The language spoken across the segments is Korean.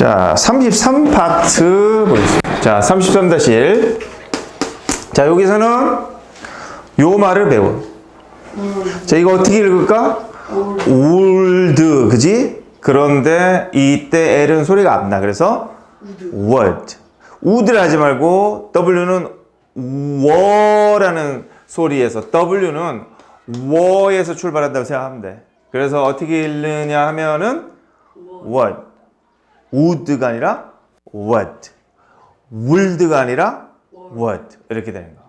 자, 33파트 보겠습니다. 자, 33-1. 자, 여기서는 요 말을 배워. 자, 이거 어떻게 읽을까? old, 그지? 그런데 이때 L은 소리가 안 나. 그래서 would. would를 하지 말고 W는 워라는 소리에서 W는 워에서 출발한다고 생각하면 돼. 그래서 어떻게 읽느냐 하면은 would. Would가 아니라 would. would가 아니라 would. 이렇게 되는 거.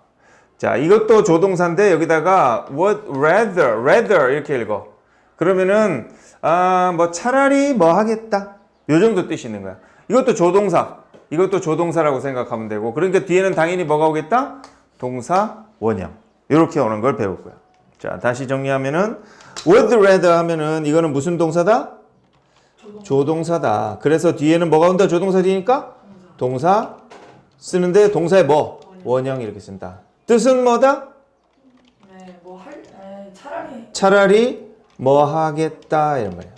자, 이것도 조동사인데 여기다가 would rather, rather 이렇게 읽어. 그러면은 아, 뭐 차라리 뭐 하겠다. 요 정도 뜻이 있는 거야. 이것도 조동사. 이것도 조동사라고 생각하면 되고. 그러니까 뒤에는 당연히 뭐가 오겠다? 동사 원형. 이렇게 오는 걸 배울 거야. 자, 다시 정리하면은 would rather 하면은 이거는 무슨 동사다? 조동사다. 그래서 뒤에는 뭐가 온다? 조동사 뒤니까 동사 쓰는데 동사의 뭐? 원형 이렇게 쓴다. 뜻은 뭐다? 네, 뭐 할, 에, 차라리 차라리 뭐 하겠다 이런 말이야.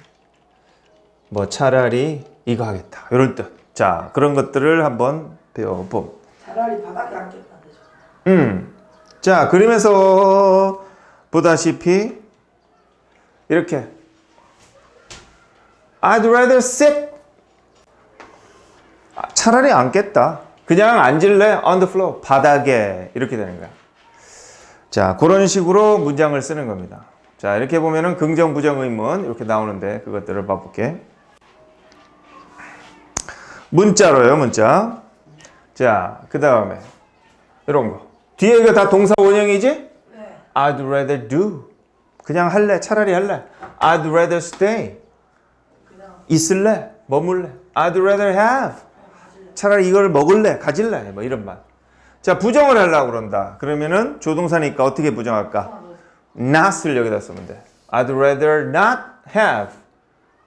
뭐 차라리 이거 하겠다. 이런 뜻. 자, 그런 것들을 한번 배워봄. 차라리 바닥에 앉겠다. 음. 자, 그림에서 보다시피 이렇게 I'd rather sit 아, 차라리 앉겠다. 그냥 앉을래 on the floor 바닥에 이렇게 되는 거야. 자, 그런 식으로 문장을 쓰는 겁니다. 자, 이렇게 보면은 긍정, 부정, 의문 이렇게 나오는데 그것들을 봐볼게. 문자로요, 문자. 자, 그 다음에 이런 거. 뒤에 이거 다 동사 원형이지? 네. I'd rather do. 그냥 할래, 차라리 할래. I'd rather stay. 있을래, 머물래. I'd rather have. 차라리 이걸 먹을래, 가질래. 뭐 이런 말. 자, 부정을 하려고 그런다. 그러면은 조동사니까 어떻게 부정할까? not을 여기다 쓰면 돼. I'd rather not have.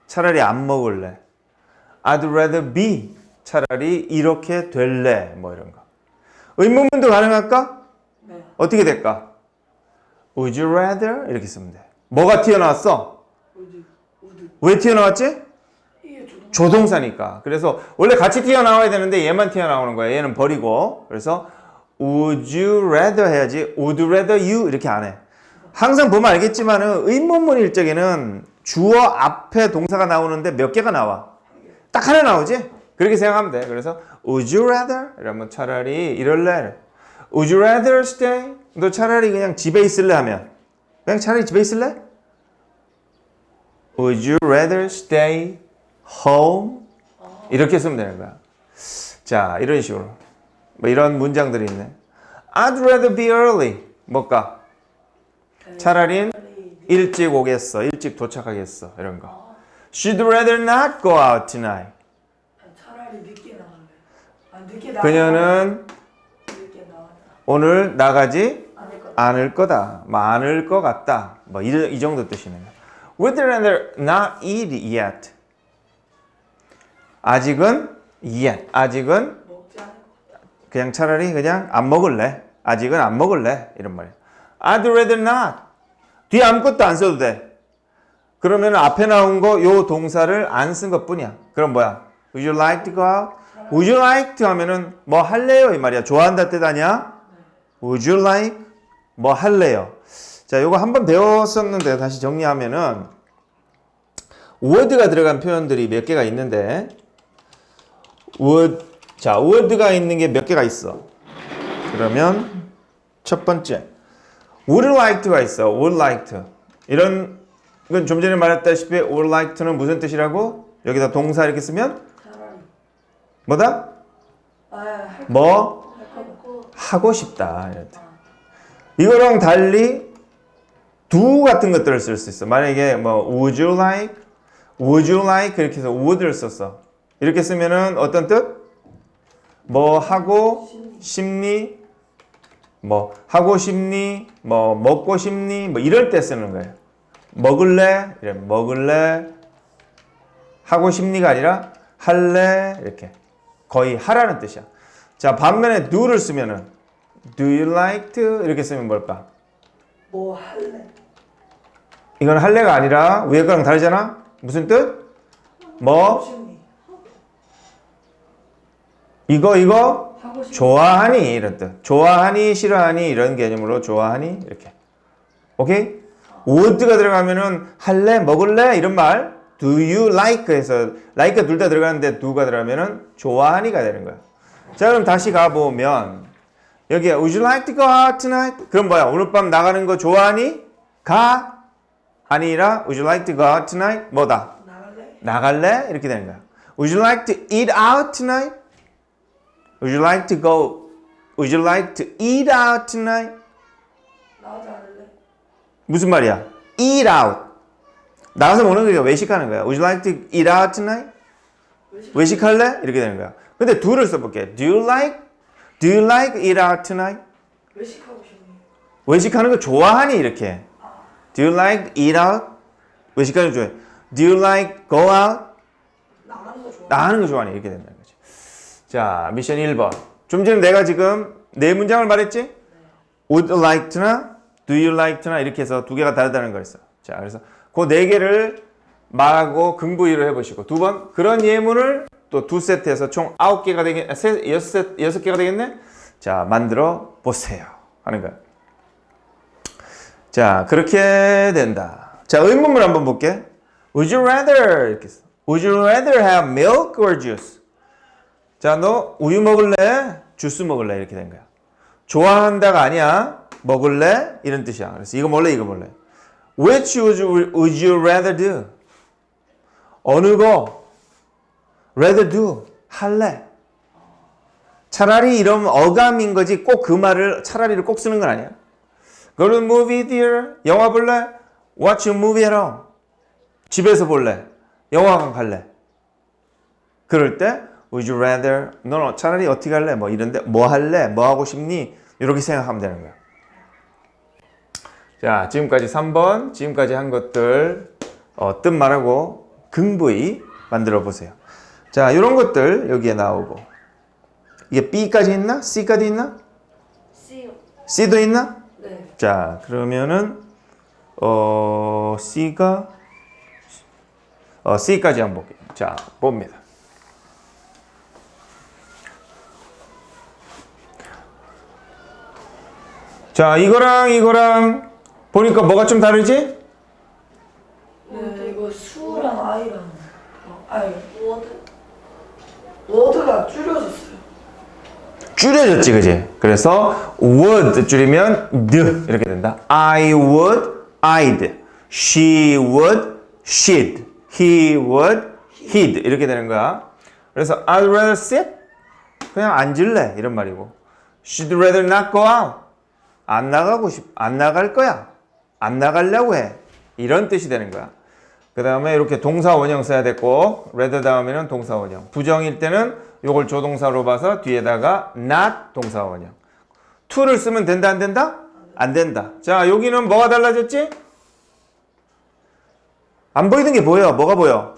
차라리 안 먹을래. I'd rather be. 차라리 이렇게 될래. 뭐 이런 거. 의문문도 가능할까? 네. 어떻게 될까? Would you rather? 이렇게 쓰면 돼. 뭐가 튀어나왔어? 왜 튀어나왔지? 조동사니까. 그래서 원래 같이 튀어나와야 되는데 얘만 튀어나오는 거야. 얘는 버리고. 그래서 would you rather 해야지 would rather you 이렇게 안 해. 항상 보면 알겠지만은 의문문일 적에는 주어 앞에 동사가 나오는데 몇 개가 나와? 딱 하나 나오지? 그렇게 생각하면 돼. 그래서 would you rather? 이러면 차라리 이럴래. would you rather stay? 너 차라리 그냥 집에 있을래 하면 그냥 차라리 집에 있을래? Would you rather stay home? 이렇게 쓰면 되는 거야. 자, 이런 식으로. 뭐 이런 문장들이 있네. I'd rather be early. 뭘까? 차라리 일찍 오겠어. 일찍 도착하겠어. 이런 거. She'd rather not go out tonight. 차라리 늦게 나갈래. 아 늦게 나. 그녀는 늦게. 오늘 나가지. 않을 거다. 많을 것 같다. 뭐 이, 이 정도 뜻이네요. Would rather not eat yet. 아직은 yet. 아직은. 그냥 차라리 그냥 안 먹을래. 아직은 안 먹을래. 이런 말이야. I'd rather not. 뒤에 아무것도 안 써도 돼. 그러면 앞에 나온 거 요 동사를 안 쓴 것 뿐이야. 그럼 뭐야? Would you like to go out? Would you like to 하면은 뭐 할래요? 이 말이야. 좋아한다 뜻 아니야? Would you like? 뭐 할래요? 자, 요거 한번 배웠었는데 다시 정리하면은 word가 들어간 표현들이 몇 개가 있는데 would 자, word가 있는 게 몇 개가 있어. 그러면 첫 번째 would like to가 있어. would like to. 이런 이건 좀 전에 말했다시피 would like to는 무슨 뜻이라고? 여기다 동사 이렇게 쓰면. 뭐다? 뭐 거. 하고 싶다. 이거랑 달리 do 같은 것들을 쓸 수 있어. 만약에 뭐 would you like, would you like 이렇게 해서 would를 썼어. 이렇게 쓰면은 어떤 뜻? 뭐 하고 싶니? 뭐 하고 싶니? 뭐 먹고 싶니? 뭐 이럴 때 쓰는 거예요. 먹을래? 이래 먹을래? 하고 싶니가 아니라 할래? 이렇게 거의 하라는 뜻이야. 자 반면에 do를 쓰면은 do you like to 이렇게 쓰면 뭘까? 뭐 할래. 이건 할래가 아니라 위에 거랑 다르잖아. 무슨 뜻? 뭐 심리. 이거 이거. 좋아하니 이런 뜻. 좋아하니 싫어하니 이런 개념으로 좋아하니 이렇게. 오케이? would가 들어가면은 할래 먹을래 이런 말. do you like 해서 like 둘다 들어가는데 do가 들어가면은 좋아하니가 되는 거야. 자 그럼 다시 가보면 여기에 would you like to go out tonight? 그럼 뭐야 오늘 밤 나가는 거 좋아하니? 가 아니라 would you like to go out tonight? 뭐다? 나갈래? 나갈래? 이렇게 되는 거야. Would you like to eat out tonight? Would you like to go? Would you like to eat out tonight? 나가지 않을래? 무슨 말이야? Eat out. 나가서 먹는 거야. 외식하는 거야. Would you like to eat out tonight? 외식? 외식할래? 이렇게 되는 거야. 근데 do를 써볼게. Do you like? Do you like eat out tonight? 외식하고 싶네. 외식하는 거 좋아하니? 이렇게. Do you like eat out? 외식하는 거 좋아해. Do you like go out? 나가는 거 좋아. 나가는 거 좋아하니? 이렇게 거지. 자, 미션 1번. 좀 전에 내가 지금 네 문장을 말했지? Would you like to나? Do you like to나? 이렇게 해서 두 개가 다르다는 걸 했어. 자, 그래서 그 네 개를 말하고 긍부의를 해보시고 두 번 그런 예문을 또 두 세트에서 총 아홉 개가 되겠, 아, 세, 여섯, 세- 여섯 개가 되겠네? 자, 만들어 보세요. 하는 거야. 자, 그렇게 된다. 자, 의문문 한번 볼게. Would you rather? 이렇게 써. Would you rather have milk or juice? 자, 너 우유 먹을래? 주스 먹을래? 이렇게 된 거야. 좋아한다가 아니야. 먹을래? 이런 뜻이야. 그래서 이거 먹을래? 이거 먹을래? Which would you, would you rather do? 어느 거? rather do. 할래. 차라리 이런 어감인 거지 꼭 그 말을 차라리를 꼭 쓰는 건 아니야. Go to movie theater. 영화 볼래? Watch a movie at home. 집에서 볼래? 영화관 갈래? 그럴 때 Would you rather? 너 no, 차라리 어떻게 할래? 뭐 이런데 뭐 할래? 뭐 하고 싶니? 이렇게 생각하면 되는 거야. 자, 지금까지 3번, 지금까지 한 것들 어, 뜻 말하고 긍부의 만들어 보세요. 자, 이런 것들 여기에 나오고 이게 B까지 있나? C까지 있나? 씨요. C도 있나? 네. 자, 그러면은 어 C가 어 C까지 한번 볼게요. 자, 봅니다. 자, 이거랑 이거랑 보니까 뭐가 좀 다르지? 네, 이거 수랑 아이랑 어, 아니 워드 워드가 줄여졌어요. 줄여졌지, 그지? 그래서 would 줄이면 d 이렇게 된다. I would, I'd. She would, she'd. He would, he'd. 이렇게 되는 거야. 그래서 I'd rather sit. 그냥 앉을래. 이런 말이고. She'd rather not go out. 안 나가고 싶, 안 나갈 거야. 안 나가려고 해. 이런 뜻이 되는 거야. 그 다음에 이렇게 동사 원형 써야 됐고, rather 다음에는 동사 원형. 부정일 때는 요걸 조동사로 봐서 뒤에다가 not 동사 원형. to를 쓰면 된다, 안 된다? 안 된다. 자, 여기는 뭐가 달라졌지? 안 보이는 게 보여. 뭐가 보여?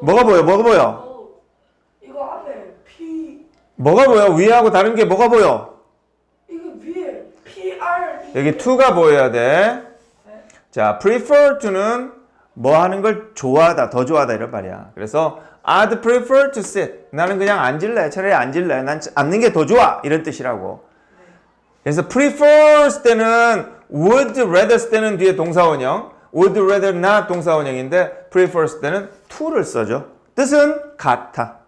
뭐가 보여? 뭐가 보여? 어, 이거 앞에 P 뭐가 보여? 위하고 다른 게 뭐가 보여? 여기 to가 보여야 돼. 자, prefer to는 뭐 하는 걸 좋아하다, 더 좋아하다 이런 말이야. 그래서 I'd prefer to sit. 나는 그냥 앉을래. 차라리 앉을래. 난 앉는 게 더 좋아. 이런 뜻이라고. 그래서 prefer 쓸 때는 would rather 쓸 때는 뒤에 동사원형, would rather not 동사원형인데 prefer 쓸 때는 to를 써죠. 뜻은 같아.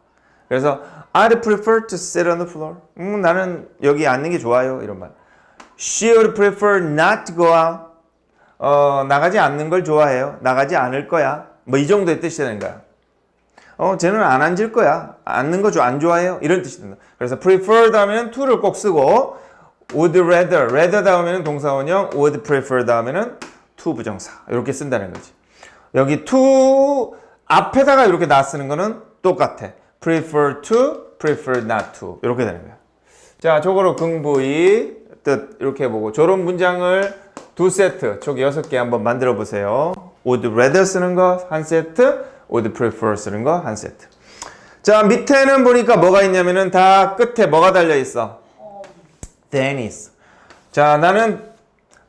그래서 I'd prefer to sit on the floor. 음, 나는 여기 앉는 게 좋아요. 이런 말. She would prefer not to go out. 어, 나가지 않는 걸 좋아해요. 나가지 않을 거야. 뭐 이 정도의 뜻이 되는 거야. 어, 쟤는 안 앉을 거야. 앉는 거 안 좋아해요. 이런 뜻이 된다. 그래서 prefer 다음에는 to를 꼭 쓰고 would rather, rather 다음에는 동사원형, would prefer 다음에는 to 부정사. 이렇게 쓴다는 거지. 여기 to 앞에다가 이렇게 나 쓰는 거는 똑같아. prefer to, prefer not to. 이렇게 되는 거야. 자, 저거로 긍부의 뜻 이렇게 해보고 저런 문장을 두 세트, 총 여섯 개 한번 만들어 보세요. would rather 쓰는 거 한 세트, would prefer 쓰는 거 한 세트. 자, 밑에는 보니까 뭐가 있냐면은 다 끝에 뭐가 달려 있어? 있어. 자, 나는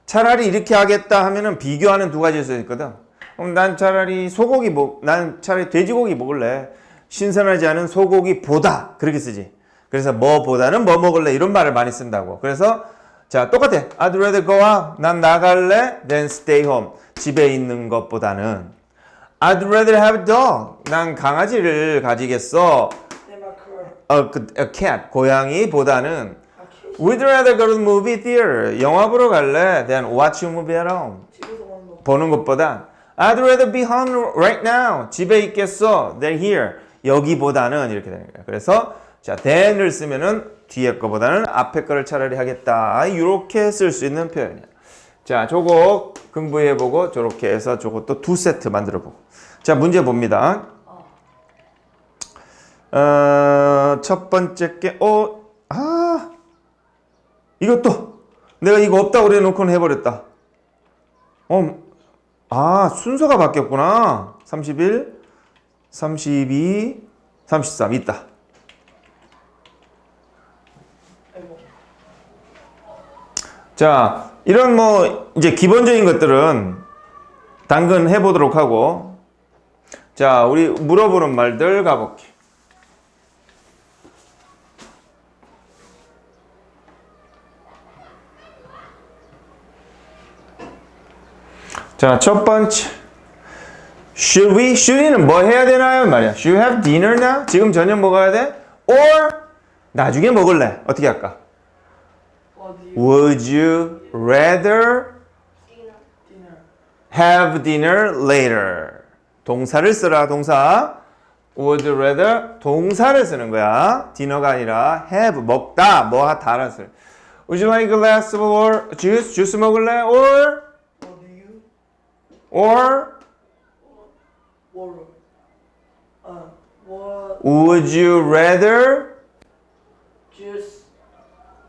차라리 이렇게 하겠다 하면은 비교하는 두 가지일 수 있거든. 그럼 난 차라리 소고기 먹, 난 차라리 돼지고기 먹을래. 신선하지 않은 소고기 보다 그렇게 쓰지. 그래서 뭐보다는 뭐 먹을래 이런 말을 많이 쓴다고. 그래서 자 똑같아. I'd rather go out. 난 나갈래 than stay home. 집에 있는 것보다는 I'd rather have a dog. 난 강아지를 가지겠어. A, 그, a cat. 고양이보다는 We'd rather go to the movie theater. 영화 보러 갈래 than watch a movie at home. 보는 것보다 I'd rather be home right now. 집에 있겠어. than here. 여기보다는 이렇게 되는 거예요. 그래서 자, than을 쓰면은 뒤에 거보다는 앞에 거를 차라리 하겠다. 이렇게 쓸 수 있는 표현이야. 자, 저거 공부해 보고 저렇게 해서 저것도 두 세트 만들어 보고. 자, 문제 봅니다. 어, 첫 번째 게 어, 아. 이것도 내가 이거 없다고 그래 놓고는 해 버렸다. 어, 아, 순서가 바뀌었구나. 31, 32, 33 있다. 아이고 자, 이런 뭐 이제 기본적인 것들은 당근 해 보도록 하고 자, 우리 물어보는 말들 가볼게. 자, 첫 번째. Should we? should이는 뭐 해야 되나요? 말이야. Should have dinner now? 지금 저녁 먹어야 돼? Or 나중에 먹을래? 어떻게 할까? Would you rather have dinner later? 동사를 쓰라, 동사. Would rather 동사를 쓰는 거야. 디너가 아니라 have 먹다, 뭐 하다를 쓰. Would you like a glass of water? juice? 주스 먹을래? Or or would you rather juice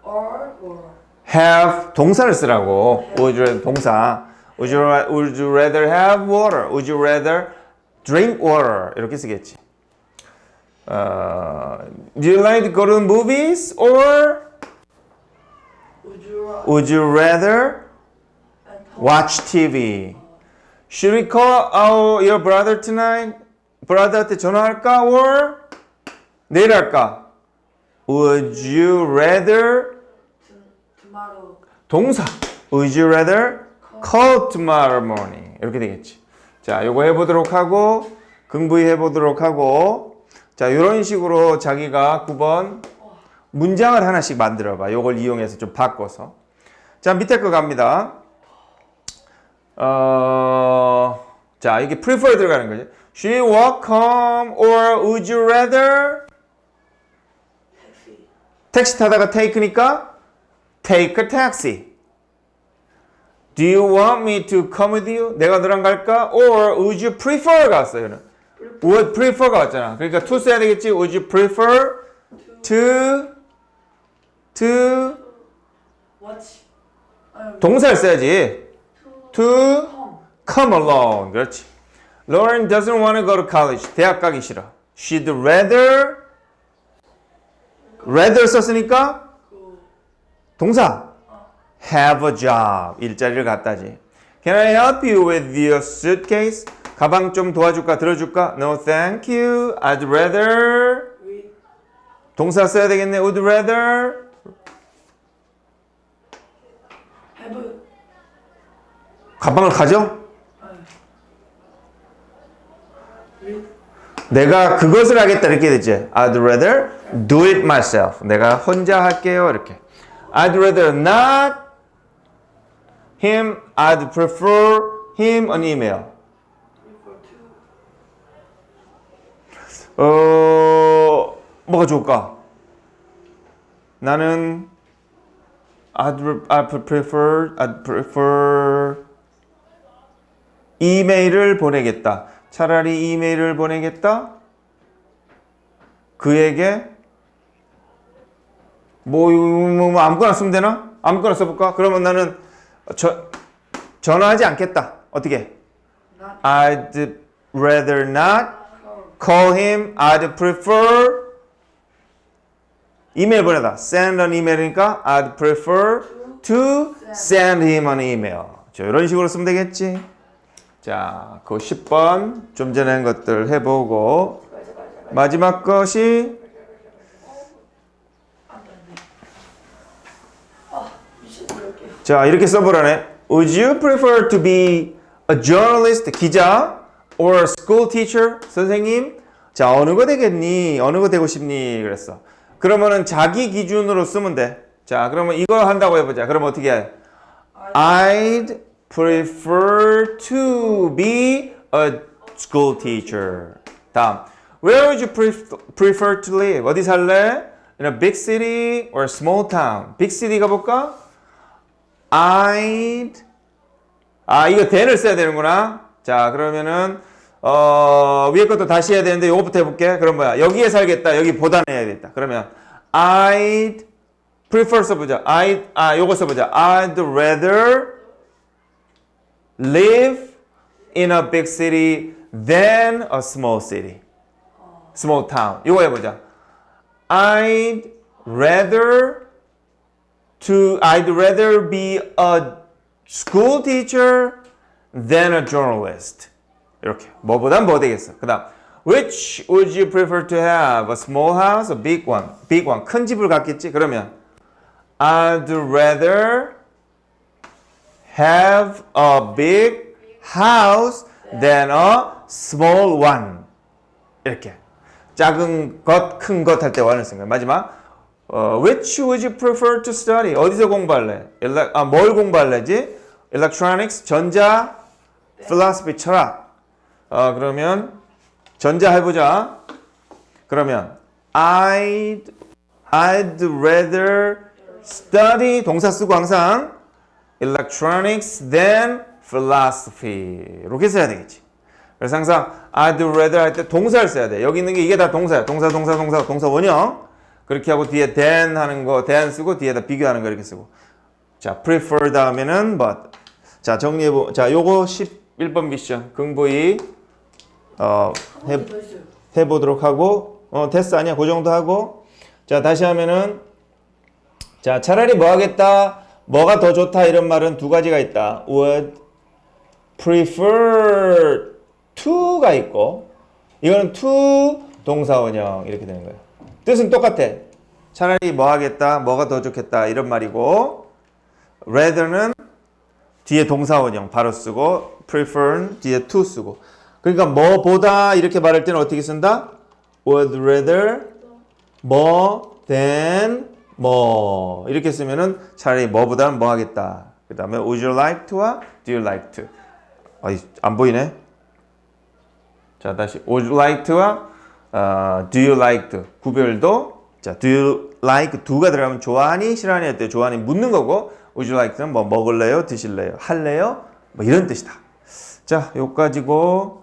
or or have 동사를 쓰라고. Would you rather 동사. Would you, would you rather have water? Would you rather drink water? 이렇게 쓰겠지. 어, do you like to go to movies or would you rather would you rather watch TV? Should we call our, your brother tonight? brother한테 전화할까 or 내일 할까? Would you rather 동사. Would you rather call tomorrow morning? 이렇게 되겠지. 자 요거 해보도록 하고 긍부히 해보도록 하고 자 이런 식으로 자기가 9번 문장을 하나씩 만들어 봐. 요걸 이용해서 좀 바꿔서. 자 밑에 거 갑니다. 어, 자 이게 prefer 들어가는 거지. You walk home or would you rather? 택시 타다가 take니까 take a taxi. Do you want me to come with you? 내가 너랑 갈까? Or would you prefer 갔어요. would prefer가 왔잖아. 그러니까 to 써야 되겠지. Would you prefer to to watch 동사를 써야지. to come alone. 그렇지. Lauren doesn't want to go to college. 대학 가기 싫어. She'd rather rather 썼으니까 그 동사 have a job 일자리를 갖다지 Can I help you with your suitcase? 가방 좀 도와줄까 들어줄까? No thank you I'd rather 동사 써야 되겠네 Would rather have 가방을 가져? 내가 그것을 하겠다 이렇게 되지 I'd rather do it myself 내가 혼자 할게요 이렇게 I'd rather not him I'd prefer him an email 어, 뭐가 좋을까? 나는 I'd, I'd prefer, I'd prefer 이메일을 보내겠다. 차라리 이메일을 보내겠다. 그에게 뭐, 뭐, 뭐 아무거나 쓰면 되나? 아무거나 써볼까? 그러면 나는 저, 전화하지 않겠다. 어떻게? I'd rather not call him. I'd prefer 이메일 보내다. send an email이니까 I'd prefer to send him an email. 자, 이런 식으로 쓰면 되겠지. 자, 그 10번 좀 전에 한 것들 해보고 마지막 것이 아 미친 몇 개. 자 이렇게 써보라네. Would you prefer to be a journalist 기자 or a school teacher 선생님? 자 어느 거 되겠니? 어느 거 되고 싶니? 그랬어. 그러면은 자기 기준으로 쓰면 돼. 자 그러면 이거 한다고 해보자. 그럼 어떻게 해? I'd prefer to be a school teacher. 다음. Where would you pref- prefer to live? 어디 살래? In a big city or a small town? 빅 시티 가볼까? I'd 아 이거 then을 써야 되는구나. 자 그러면은 어 위에 것도 다시 해야 되는데 요거부터 해볼게. 그럼 뭐야? 여기에 살겠다. 여기 보단해야겠다. 그러면 I'd prefer 써보자. I'd 아 요거 써보자. I'd rather live in a big city than a small city. small town. 이거 해보자. I'd rather to I'd rather be a school teacher than a journalist. 이렇게 뭐보단 뭐 되겠어. 그다음 Which would you prefer to have? A small house, a big one? Big one. 큰 집을 갖겠지. 그러면 I'd rather have a big house than a small one. 이렇게 작은 것, 큰 것 할 때 원을 쓴 거야. 마지막 어, which would you prefer to study? 어디서 공부할래? 일렉, 아, 뭘 공부할래지? electronics, 전자, philosophy, 철학. 어, 그러면 전자 해보자. 그러면 I'd I'd rather study 동사 쓰고 항상 electronics than philosophy 이렇게 써야 되겠지. 그래서 항상 I'd rather 할 때 동사를 써야 돼. 여기 있는 게 이게 다 동사야. 동사, 동사, 동사, 동사 원형. 그렇게 하고 뒤에 than 하는 거, than 쓰고 뒤에다 비교하는 거 이렇게 쓰고. 자, prefer 다음에는 but. 자, 정리해 보. 자, 요거 11번 미션. 긍부이 어, 해. 해보도록 하고 어 테스트 아니야 그 정도 하고 자 다시 하면은 자 차라리 뭐 하겠다 뭐가 더 좋다 이런 말은 두 가지가 있다 would prefer to가 있고 이거는 to 동사 원형 이렇게 되는 거예요 뜻은 똑같아 차라리 뭐 하겠다 뭐가 더 좋겠다 이런 말이고 rather는 뒤에 동사 원형 바로 쓰고 prefer는 뒤에 to 쓰고 그러니까 뭐보다 이렇게 말할 때는 어떻게 쓴다? would rather more than more 이렇게 쓰면은 차라리 뭐보다는 뭐 하겠다. 그 다음에 would you like to와 do you like to 아이, 안 보이네. 자 다시 would you like to와 어, do you like 구별도 자 do you like to가 들어가면 좋아하니 싫어하니 할 때? 좋아하니 묻는 거고 would you like to는 뭐 먹을래요? 드실래요? 할래요? 뭐 이런 뜻이다. 자, 요까지고